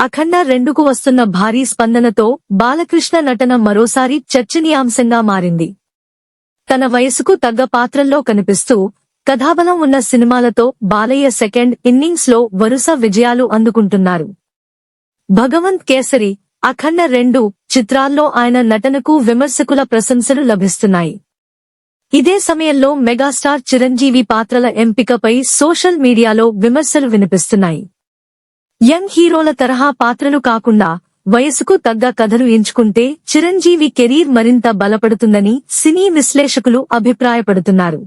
అఖండ రెండుకు వస్తున్న భారీ స్పందనతో బాలకృష్ణ నటన మరోసారి చర్చనీయాంశంగా మారింది. తన వయసుకు తగ్గ పాత్రల్లో కనిపిస్తూ కథాబలం ఉన్న సినిమాలతో బాలయ్య సెకండ్ ఇన్నింగ్స్లో వరుస విజయాలు అందుకుంటున్నారు. భగవంత్ కేసరి అఖండ రెండు చిత్రాల్లో ఆయన నటనకు విమర్శకుల ప్రశంసలు లభిస్తున్నాయి. ఇదే సమయంలో మెగాస్టార్ చిరంజీవి పాత్రల ఎంపికపై సోషల్ మీడియాలో విమర్శలు వినిపిస్తున్నాయి. యంగ్ హీరోల తరహా పాత్రలు కాకుండా వయసుకు తగ్గ కథలు ఎంచుకుంటే చిరంజీవి కెరీర్ మరింత బలపడుతుందని సినీ విశ్లేషకులు అభిప్రాయపడుతున్నారు.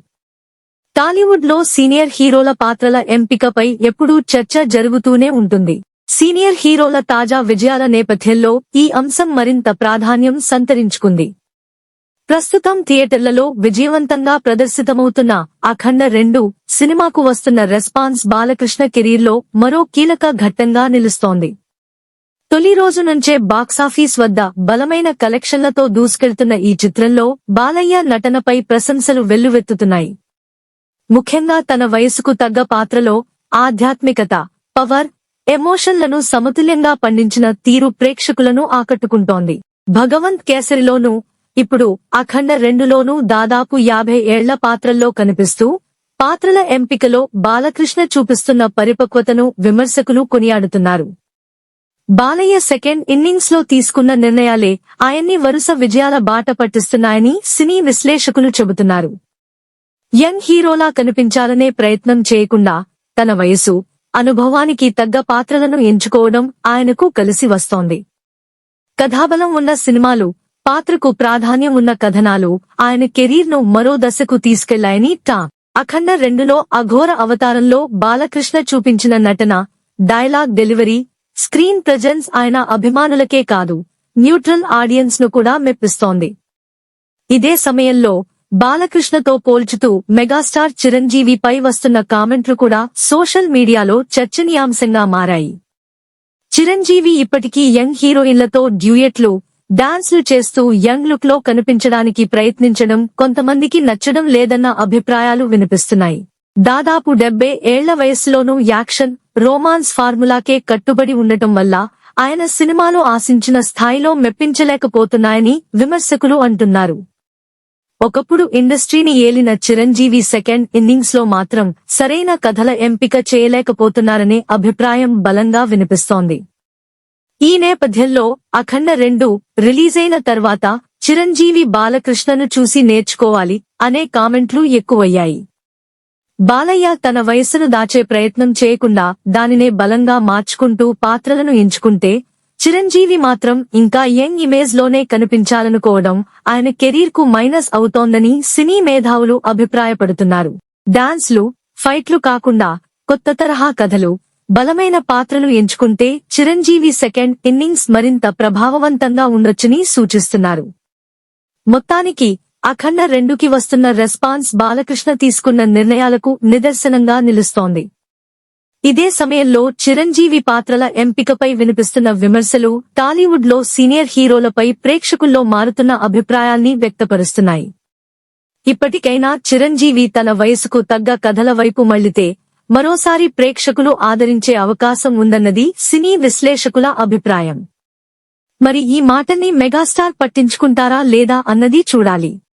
టాలీవుడ్లో సీనియర్ హీరోల పాత్రల ఎంపికపై ఎప్పుడూ చర్చ జరుగుతూనే ఉంటుంది. సీనియర్ హీరోల తాజా విజయాల నేపథ్యంలో ఈ అంశం మరింత ప్రాధాన్యం సంతరించుకుంది. ప్రస్తుతం థియేటర్లలో విజయవంతంగా ప్రదర్శితమవుతున్న అఖండ రెండు సినిమాకు వస్తున్న రెస్పాన్స్ బాలకృష్ణ కెరీర్లో మరో కీలక ఘట్టంగా నిలుస్తోంది. తొలి రోజు నుంచే బాక్సాఫీస్ వద్ద బలమైన కలెక్షన్లతో దూసుకెళ్తున్న ఈ చిత్రంలో బాలయ్య నటనపై ప్రశంసలు వెల్లువెత్తుతున్నాయి. ముఖ్యంగా తన వయసుకు తగ్గ పాత్రలో ఆధ్యాత్మికత పవర్ ఎమోషన్లను సమతుల్యంగా పండించిన తీరు ప్రేక్షకులను ఆకట్టుకుంటోంది. భగవంత్ కేసరిలోనూ ఇప్పుడు అఖండ రెండులోనూ దాదాపు యాభై ఏళ్ళ పాత్రల్లో కనిపిస్తూ పాత్రల ఎంపికలో బాలకృష్ణ చూపిస్తున్న పరిపక్వతను విమర్శకులు కొనియాడుతున్నారు. బాలయ్య సెకండ్ ఇన్నింగ్స్లో తీసుకున్న నిర్ణయాలే ఆయన్ని వరుస విజయాల బాట పట్టిస్తున్నాయని సినీ విశ్లేషకులు చెబుతున్నారు. యంగ్ హీరోలా కనిపించాలనే ప్రయత్నం చేయకుండా తన వయసు అనుభవానికి తగ్గ పాత్రలను ఎంచుకోవడం ఆయనకు కలిసి వస్తోంది. కథాబలం ఉన్న సినిమాలు పాత్రకు ప్రాధాన్యం ఉన్న కథనాలు ఆయన కెరీర్ను మరో దశకు తీసుకెళ్ళాయని టా. అఖండ రెండులో అఘోర అవతారంలో బాలకృష్ణ చూపించిన నటన డైలాగ్ డెలివరీ స్క్రీన్ ప్రజెన్స్ ఆయన అభిమానులకే కాదు న్యూట్రల్ ఆడియన్స్ను కూడా మెప్పిస్తోంది. ఇదే సమయంలో బాలకృష్ణతో పోల్చుతూ మెగాస్టార్ చిరంజీవిపై వస్తున్న కామెంట్లు కూడా సోషల్ మీడియాలో చర్చనీయాంశంగా మారాయి. చిరంజీవి ఇప్పటికీ యంగ్ హీరోయిన్లతో డ్యూయెట్లు డాన్స్లు చేస్తూ యంగ్ లుక్లో కనిపించడానికి ప్రయత్నించడం కొంతమందికి నచ్చడం లేదన్న అభిప్రాయాలు వినిపిస్తున్నాయి. దాదాపు డెబ్బై ఏళ్ళ వయస్సులోనూ యాక్షన్ రోమాన్స్ ఫార్ములాకే కట్టుబడి ఉండటం వల్ల ఆయన సినిమాలు ఆశించిన స్థాయిలో మెప్పించలేకపోతున్నాయని విమర్శకులు అంటున్నారు. ఒకప్పుడు ఇండస్ట్రీని ఏలిన చిరంజీవి సెకండ్ ఇన్నింగ్స్లో మాత్రం సరైన కథల ఎంపిక చేయలేకపోతున్నారనే అభిప్రాయం బలంగా వినిపిస్తోంది. ఈ నేపథ్యంలో అఖండ రెండు రిలీజైన తర్వాత చిరంజీవి బాలకృష్ణను చూసి నేర్చుకోవాలి అనే కామెంట్లు ఎక్కువయ్యాయి. బాలయ్య తన వయస్సును దాచే ప్రయత్నం చేయకుండా దానినే బలంగా మార్చుకుంటూ పాత్రలను ఎంచుకుంటే చిరంజీవి మాత్రం ఇంకా యంగ్ ఇమేజ్లోనే కనిపించాలనుకోవడం ఆయన కెరీర్కు మైనస్ అవుతోందని సినీ మేధావులు అభిప్రాయపడుతున్నారు. డాన్స్లు ఫైట్లు కాకుండా కొత్త తరహా కథలు బలమైన పాత్రలు ఎంచుకుంటే చిరంజీవి సెకండ్ ఇన్నింగ్స్ మరింత ప్రభావవంతంగా ఉండొచ్చని సూచిస్తున్నారు. మొత్తానికి అఖండ రెండుకి వస్తున్న రెస్పాన్స్ బాలకృష్ణ తీసుకున్న నిర్ణయాలకు నిదర్శనంగా నిలుస్తోంది. ఇదే సమయంలో చిరంజీవి పాత్రల ఎంపికపై వినిపిస్తున్న విమర్శలు టాలీవుడ్లో సీనియర్ హీరోలపై ప్రేక్షకుల్లో మారుతున్న అభిప్రాయాల్ని వ్యక్తపరుస్తున్నాయి. ఇప్పటికైనా చిరంజీవి తన వయసుకు తగ్గ కథల వైపు మళ్ళితే మరోసారి ప్రేక్షకులు ఆదరించే అవకాశం ఉందన్నది సినీ విశ్లేషకుల అభిప్రాయం. మరి ఈ మాటని మెగాస్టార్ పట్టించుకుంటారా లేదా అన్నది చూడాలి.